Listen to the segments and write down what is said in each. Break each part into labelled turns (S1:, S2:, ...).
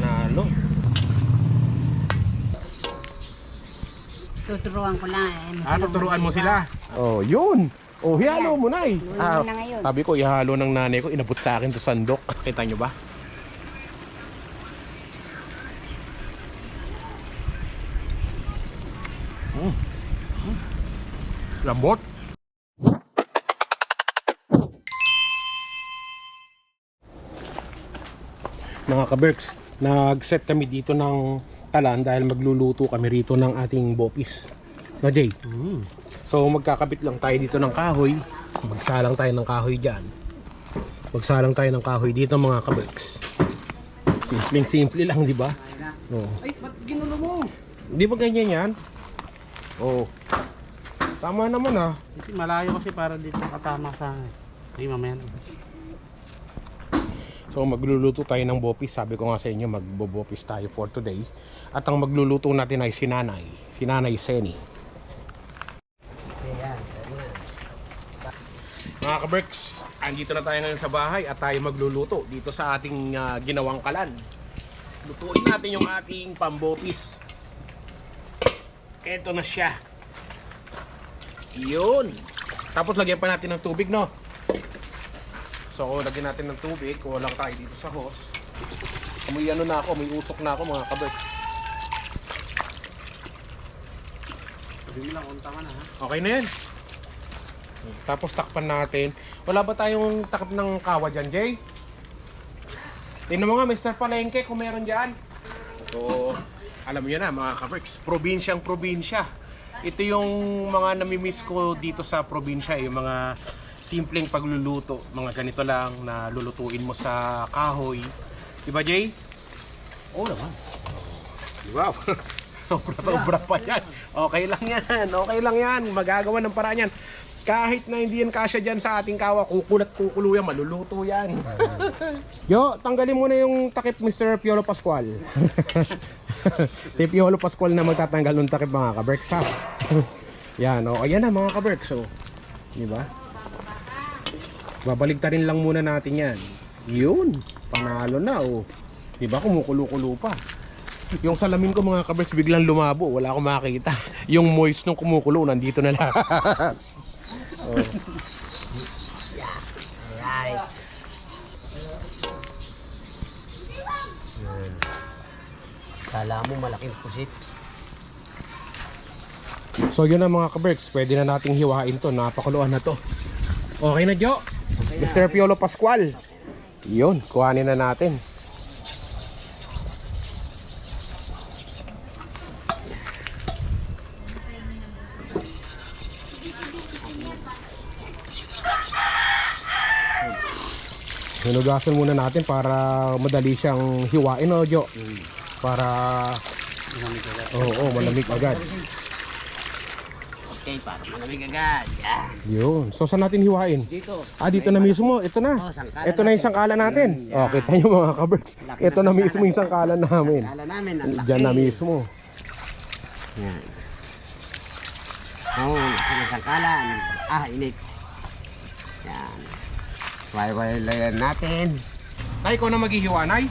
S1: Panalo.
S2: Tuturuan ko lang eh.
S1: Ah, tuturuan mo sila. Oh, yun. Oh, ihalo mo na eh. Ah,
S2: na ngayon.
S1: sabi ko, ihalo ng nanay ko. Inabot sa akin to sandok. Kita nyo ba? Mm. Mm. Lambot. Mga kaberks, nag-set kami dito ng talan dahil magluluto kami rito ng ating bopis. No, Jay? So magkakabit lang tayo dito ng kahoy. Magsalang tayo ng kahoy dyan. Magsalang tayo ng kahoy dito mga kaberks. Simpleng simple lang, di ba? Oh.
S3: Ay, ba't ginulo mo?
S1: Di ba ganyan yan? Oo. Oh. Tama naman ah.
S3: Malayo kasi para dito nakatama sa akin. Ay, mamaya.
S1: So magluluto tayo ng bopis. Sabi ko nga sa inyo, magbobopis tayo for today. At ang magluluto natin ay si Nanay. Si Nanay Seni. Mga kaberks, andito na tayo ngayon sa bahay at tayo magluluto dito sa ating ah, ginawang kalan. Lutuin natin yung ating pambopis. Ito na siya. Yun. Tapos lagyan pa natin ng tubig, no? So, lagyan natin ng tubig. Kuha lang tayo dito sa hose. May ano na ako, may usok na ako mga kaberks.
S3: Sige lang, unta na ha.
S1: Okay na yan. Tapos takpan natin. Wala ba tayong takip ng kawa dyan, Jay? Tingnan mo nga, Mr. Palengke, kung meron dyan. So, alam niyo na mga kabricks, probinsyang probinsya. Ito yung mga namimiss ko dito sa probinsya, yung mga simpleng pagluluto. Mga ganito lang na lulutuin mo sa kahoy. Diba, Jay?
S3: Oo naman.
S1: Wow. Sobra-sobra pa yan. Okay lang yan. Okay lang yan. Magagawa ng paraan yan. Kahit na hindi yan kasya dyan sa ating kawa, kukulat kukulo yan, maluluto yan. Yo, tanggalin mo na yung takip Mr. Piolo Pascual. si Piolo Pascual na magtatanggal ng takip mga kaberks ha. yan, o. ayan na mga kaberks. O. Di ba? Babaligtarin lang muna natin yan. Yun. Panalo na o. Di ba? Kumukulo-kulo pa. Yung salamin ko mga kaberks biglang lumabo. Wala akong makita. Yung moist nung kumukulo, nandito na lang. oh.
S2: Right.
S3: Kala mo malaking pusit.
S1: So yun na mga kaberks. Pwede na nating hiwain to. Napakuluan na to. Okay na Jo. Mr. Piolo Pascual. Yun. Kuhanin na natin. Hinugasan muna natin para madali siyang hiwain, no, Jo? Para, oo, oh, malamig agad.
S3: Okay, para malamig agad. Yan.
S1: Yun. So, saan natin hiwain?
S3: Dito.
S1: Ah, dito na mismo. Ito na.
S3: Oh, sangkala
S1: Ito na yung
S3: natin.
S1: sangkala natin.
S3: Mm,
S1: Oh,
S3: yan.
S1: kita nyo mga kaberks.
S3: Laki
S1: Ito
S3: ng
S1: na
S3: sangkala.
S1: mismo yung sangkala namin.
S3: Kala namin, ang laki.
S1: Diyan na mismo.
S3: Yan. Oh, sinasangkalan. Ah, init. Yan. Way-way natin.
S1: Nay, ikaw na maghihiwa, Nay.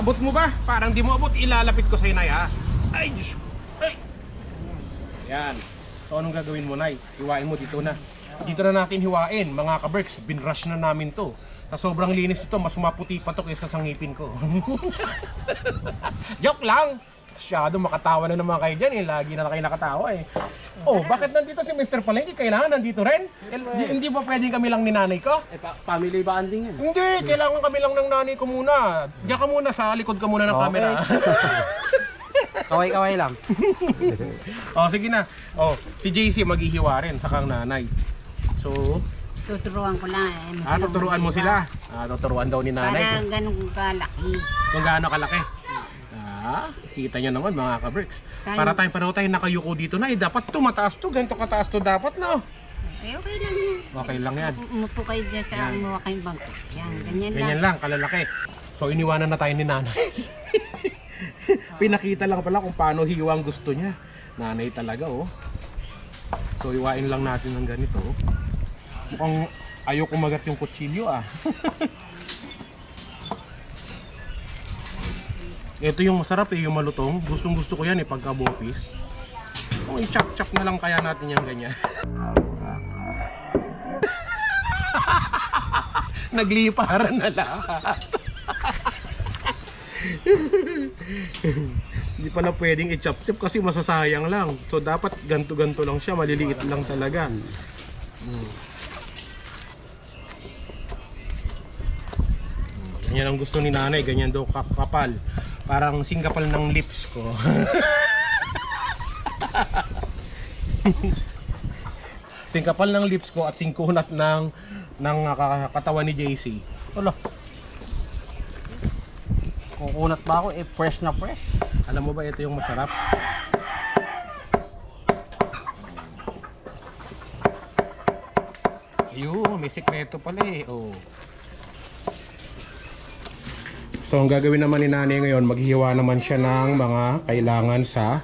S1: Abot mo ba? Parang di mo abot. Ilalapit ko sa'yo, Nay, ha? Ay, Diyos ko. Ay. Yan. So, anong gagawin mo, Nay? Hiwain mo dito na. Dito na natin hiwain, mga kaberks. Binrush na namin to. Sa sobrang linis ito, mas maputi pa to kaysa sa ngipin ko. Joke lang! Masyado makatawa na naman kayo dyan eh. Lagi na kayo nakatawa eh. Oh, bakit nandito si Mr. Palengke? Kailangan nandito rin? Hindi, hindi ba pwedeng kami lang ni nanay ko?
S3: Eh, pa- family bonding yan.
S1: Hindi, kailangan kami lang ng nanay ko muna. Diyan ka muna sa likod ka muna ng camera.
S3: Kaway-kaway lang.
S1: oh, sige na. Oh, si JC maghihiwa rin sa kang nanay. So,
S2: Tuturuan ko lang eh.
S1: ah, tuturuan mo sila. Ah, tuturuan daw ni
S2: Para
S1: nanay
S2: ganun kalaki.
S1: kung gaano kalaki. Ah, kita nyo naman mga ka-bricks. Para tayong pareho tayo nakayuko dito na, eh, dapat to mataas to, ganito kataas to dapat no.
S2: Eh, okay lang yan.
S1: Okay lang yan.
S2: Umupo kayo dyan sa umuha kayong bangko. Yan, ganyan,
S1: Ganyan
S2: lang.
S1: lang, kalalaki. So iniwanan na tayo ni nanay. Pinakita lang pala kung paano hiwa ang gusto niya. Nanay talaga oh. So iwain lang natin ng ganito. oh. Mukhang ayaw kumagat yung kutsilyo ah. Ito yung masarap eh, yung malutong. Gustong gusto ko yan eh, pagka bopis. Kung i-chop-chop na lang kaya natin yan ganyan. Nagliparan na lahat. Hindi pala pwedeng i-chop-chop kasi masasayang lang. So dapat ganto-ganto lang siya, maliliit lang talaga. Mm. Ganyan ang gusto ni nanay, ganyan daw kakapal. Parang singkapal ng lips ko. singkapal ng lips ko at singkunat ng ng ah, katawan ni JC. Wala,
S3: Kukunat ba ako? Eh, fresh na fresh.
S1: alam mo ba ito yung masarap? Ayun, may sikreto pala eh. Oh. So ang gagawin naman ni nanay ngayon, maghihiwa naman siya ng mga kailangan sa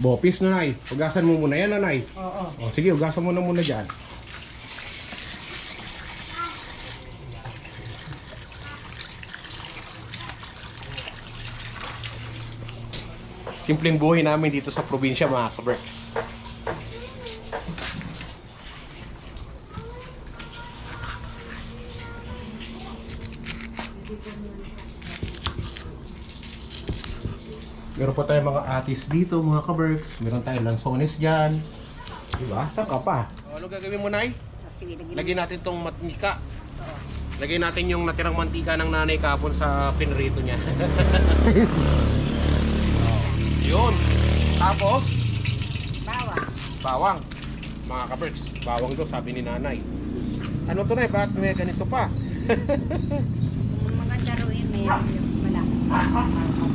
S1: bopis, nanay. Hugasan mo muna yan, nanay.
S3: Oo.
S1: Oh, sige, hugasan mo na muna dyan. Simpleng buhay namin dito sa probinsya mga kabreks. Meron pa tayong mga atis dito mga kaberks. Meron tayong lansones dyan. Diba? Saan ka pa? ano gagawin mo, Nay?
S2: Oh, Sige, lagyan
S1: natin tong mantika. Lagyan natin yung natirang mantika ng nanay kapon sa pinrito niya. yun. Tapos,
S2: Bawang.
S1: bawang. Mga kaberks, bawang to sabi ni nanay. Ano to na Bakit may ganito pa?
S2: Maganda ro yun, yung malaki.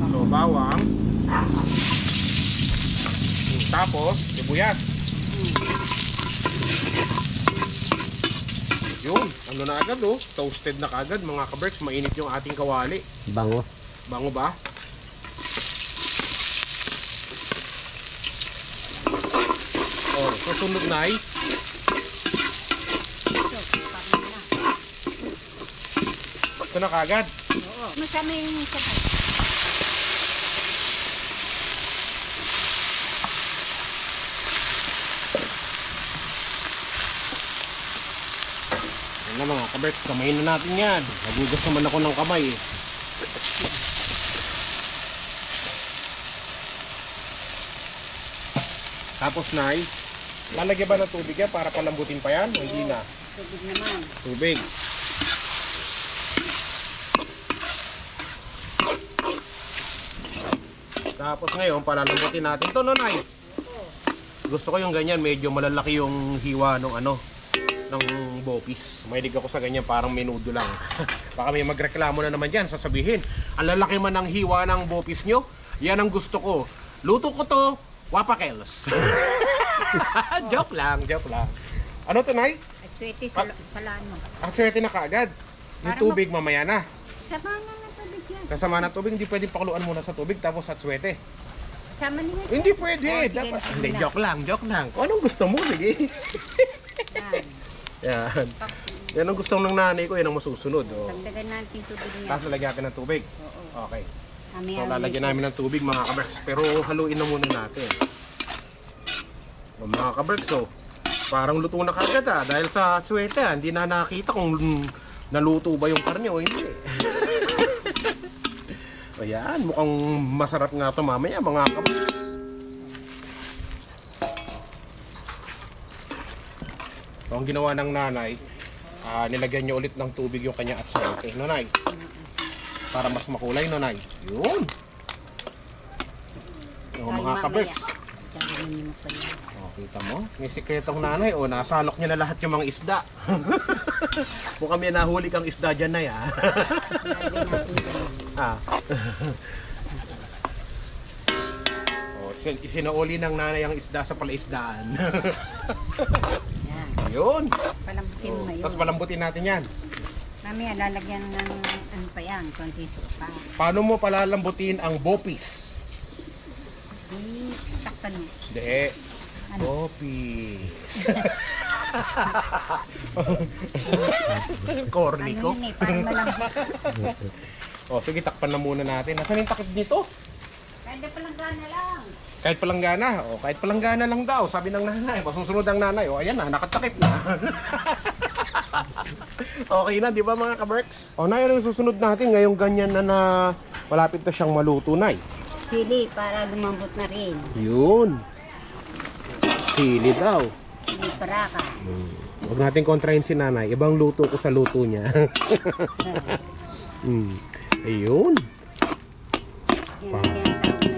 S1: So, bawang. Tapos, sibuyas. Yun, ano na agad oh. Toasted na kagad mga kaberks. Mainit yung ating kawali.
S3: Bango.
S1: Bango ba? Susunod na ay
S2: Ito, na.
S1: na kagad.
S2: Oo. Masama yung pa.
S1: Yan na mga kaberks, kamay na natin yan. Nagugas naman ako ng kamay eh. Tapos Nay, lalagyan ba ng tubig yan para palambutin pa yan? O Hindi na.
S2: Tubig naman.
S1: Tubig. Tapos ngayon, palalambutin natin to, Nanay. Gusto ko yung ganyan, medyo malalaki yung hiwa ng ano, ng bopis. Mahilig ako sa ganyan, parang menudo lang. Baka may magreklamo na naman dyan, sasabihin, ang lalaki man ng hiwa ng bopis nyo, yan ang gusto ko. Luto ko to, wapakels. joke lang, joke lang. Ano to, Nay?
S2: At swerte sa, sa lano.
S1: Ang swerte na kaagad. Yung
S2: Para
S1: tubig mamaya na.
S2: Sama na ng tubig yan.
S1: Kasama ng tubig, hindi pwedeng pakuluan muna sa tubig tapos at swerte.
S2: Sama niya.
S1: Hindi pwede.
S2: Oh,
S1: Dapat, hindi,
S2: na.
S1: joke lang, joke lang. Kung anong gusto mo, sige.
S2: Yan.
S1: Yan. Yan ang gusto ng nanay ko, yan ang masusunod. Oh.
S2: Dagdagan natin tubig niya.
S1: Tapos lalagyan natin ng tubig.
S2: Oo.
S1: Okay.
S2: Kami
S1: So lalagyan namin ng tubig mga kaberks. Pero haluin na muna natin. O, mga kaberks, oh. Parang luto na kagad ah. Dahil sa swerte ah, hindi na nakita kung naluto ba yung karne o hindi. Ayan, mukhang masarap nga ito mamaya mga kaberks. So, ang ginawa ng nanay, ah, nilagyan niya ulit ng tubig yung kanya at swerte. Nanay, para mas makulay, nanay. Yun. Yung mga kaberks. Kita mo? May sikretong nanay. O, nasalok niya na lahat yung mga isda. Mukhang may nahuli kang isda dyan na ya. Ah. oh, isin- isinuuli ng nanay ang isda sa palaisdaan.
S2: Yan.
S1: Yun.
S2: Palambutin mo yun.
S1: Tapos palambutin natin yan.
S2: Mamaya lalagyan ng ano pa yan, konti suka.
S1: Paano mo palalambutin ang bopis?
S2: Di, takpan mo.
S1: Hindi.
S2: Ano?
S1: Bopis. Corny
S2: Ano
S1: ko.
S2: yun eh, parang.
S1: O, sige, takpan na muna natin. Nasaan yung takip nito?
S2: Pwede palang gana lang.
S1: Kahit palanggana. O, kahit palanggana lang daw. Sabi ng nanay. Masusunod ang nanay. O, ayan na, nakatakip na. okay na, di ba mga kaberks? O, na yun ang susunod natin. Ngayong ganyan na na malapit na siyang maluto, nay.
S2: Sili para lumambot na rin.
S1: Yun. Sili daw.
S2: Sili para ka.
S1: Hmm. Huwag natin kontrahin si nanay. Ibang luto ko sa luto niya. hmm. Ayun.
S2: Na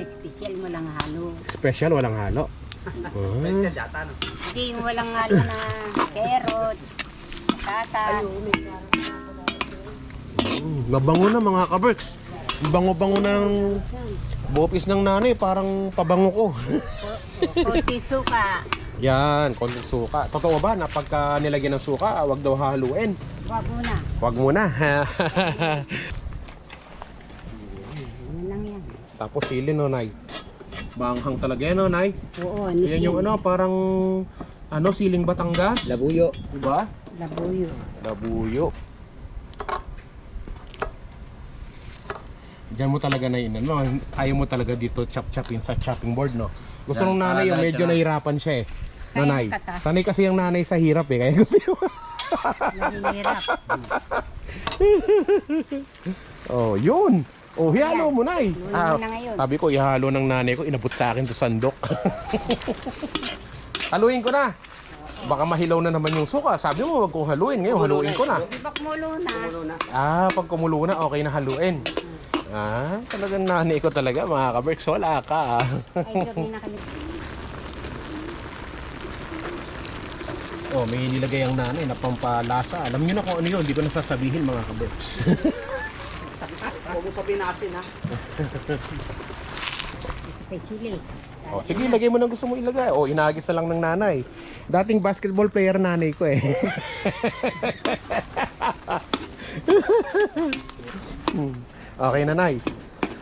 S2: special, walang halo.
S1: Special, walang halo. Ah.
S2: Hindi yung walang halo na carrots, patatas.
S1: Mm, mabango na mga kaberks. Bango-bango na ng bopis ng nanay. Parang pabango ko.
S2: Konti suka.
S1: Yan, konting suka. Totoo ba na pagka nilagyan ng suka, wag daw haluin?
S2: Huwag muna.
S1: Wag muna.
S2: Yan lang yan.
S1: Tapos sili no, nay. Banghang talaga yan, no, nay.
S2: Oo, ano
S1: Yan yung ano, parang ano, siling Batangas.
S3: Labuyo.
S1: Diba?
S2: Labuyo.
S1: Labuyo. Diyan mo talaga na yun, ano? Ayaw mo talaga dito chop-chopin sa chopping board, no? Gusto nung nanay yung
S3: ah,
S1: medyo nahirapan siya eh. Nanay.
S2: katas.
S1: Sanay kasi yung nanay sa hirap eh. Kaya gusto yung...
S2: Nahihirap.
S1: oh, yun. Oh, ihalo mo, nay.
S2: Mo na ngayon.
S1: sabi ko, ihalo ng nanay ko. Inabot sa akin to sandok. Haluin ko na. Baka mahilaw na naman yung suka. Sabi mo, wag kong haluin. Ngayon, haluin ko na.
S2: Di ba kumulo na?
S1: Ah, pag kumulo na, okay na haluin. Ah, talagang nanay ko talaga, mga kaberks. Wala ka. ah.
S2: Ay, gabi na kami.
S1: oh, may nilagay ang nanay na pampalasa. Alam niyo na kung ano yun. Hindi ko na sasabihin, mga kaberks.
S3: Huwag mo sabihin na asin ha.
S2: May sili.
S1: oh, sige, ilagay mo na gusto mo ilagay. Oh, inagis na lang ng nanay. Dating basketball player nanay ko eh. Hmm. okay na, nay.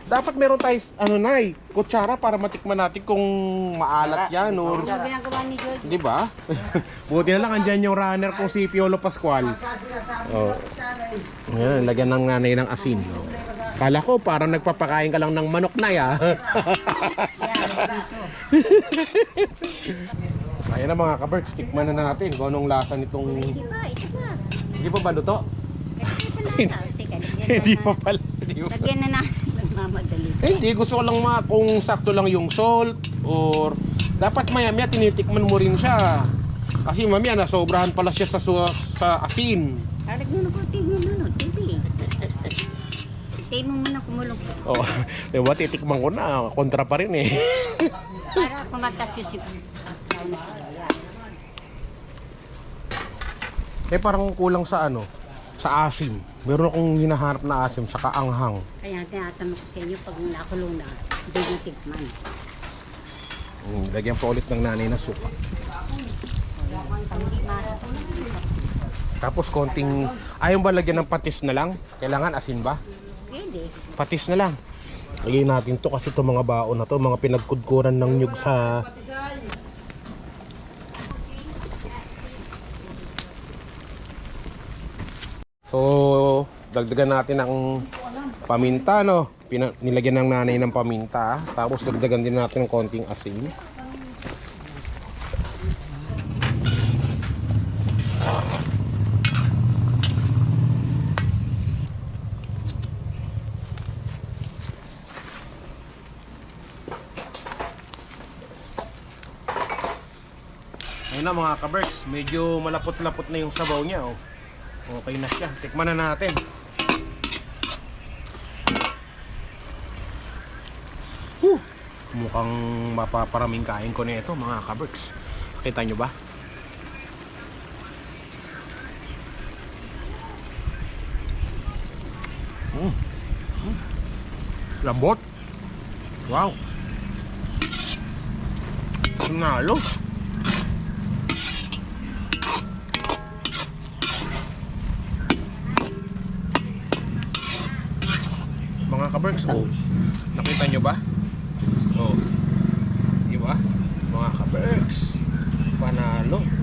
S1: Dapat meron tayo, ano, nay, kutsara para matikman natin kung maalat yan or...
S2: Ni George?
S1: Di ba? Buti na lang andyan yung runner kung si Piolo Pascual. Oh. Ayan, lagyan ng nanay ng asin. Oh. Kala ko parang nagpapakain ka lang ng manok na ya.
S2: Yan, dito.
S1: Ayan na mga kaberks, tikman na natin kung anong lasa nitong...
S2: Hindi pa, ito pa.
S1: Hindi pa ba luto?
S2: Hindi pa
S1: pala.
S2: Lagyan na natin. Nagmamadali.
S1: Eh, hindi, gusto ko lang ma kung sakto lang yung salt or dapat maya maya tinitikman mo rin siya. Kasi mamaya nasobrahan pala siya sa, su- sa asin.
S2: Talag mo na po, tingnan mo no, TV. Tayo mo muna kumulong.
S1: Oh, diba, titikman ko na. Kontra pa rin eh.
S2: Para kumatas yung sip. na
S1: eh, parang kulang sa ano, sa asim. Meron akong hinahanap na asim, saka anghang.
S2: Kaya tinatanong ko sa inyo, pag nakulong na, hindi na tikman.
S1: Mm, lagyan pa ulit ng nanay na suka. Tapos konting, ayaw ba lagyan ng patis na lang? Kailangan asin ba?
S2: pwede.
S1: Patis na lang. Lagyan natin to kasi to mga baon na to, mga pinagkudkuran ng nyug sa... So, dagdagan natin ng paminta, no? Pina- nilagyan ng nanay ng paminta. Tapos dagdagan din natin ng konting asin. Ayun na mga kaberks, medyo malapot-lapot na yung sabaw niya. Oh. Okay na siya. Tikman na natin. Mukhang mapaparaming kain ko na ito mga kaberks. Kita nyo ba? Mm. Mm. Lambot. Wow. Nalo. Mga kaberks, oh. Nakita nyo ba? Oh. Di ba? Mga kaberks. Panalo.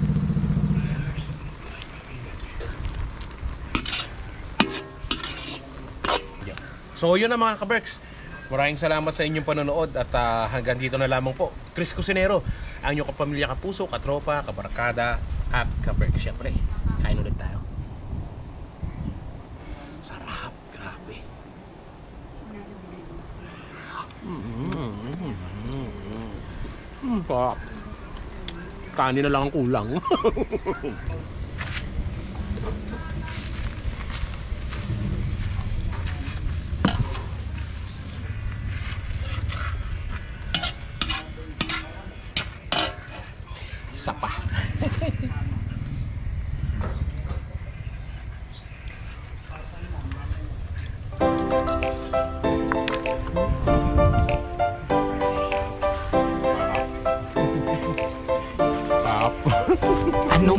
S1: So yun na mga kaberks. Maraming salamat sa inyong panonood at ah, hanggang dito na lamang po. Chris Cusinero, ang inyong kapamilya, kapuso, katropa, kabarkada at kaberks. Siyempre, kain ulit tayo. Sarap, grabe. Mm-hmm. Mm, sarap. Kanin na lang ang kulang. Isa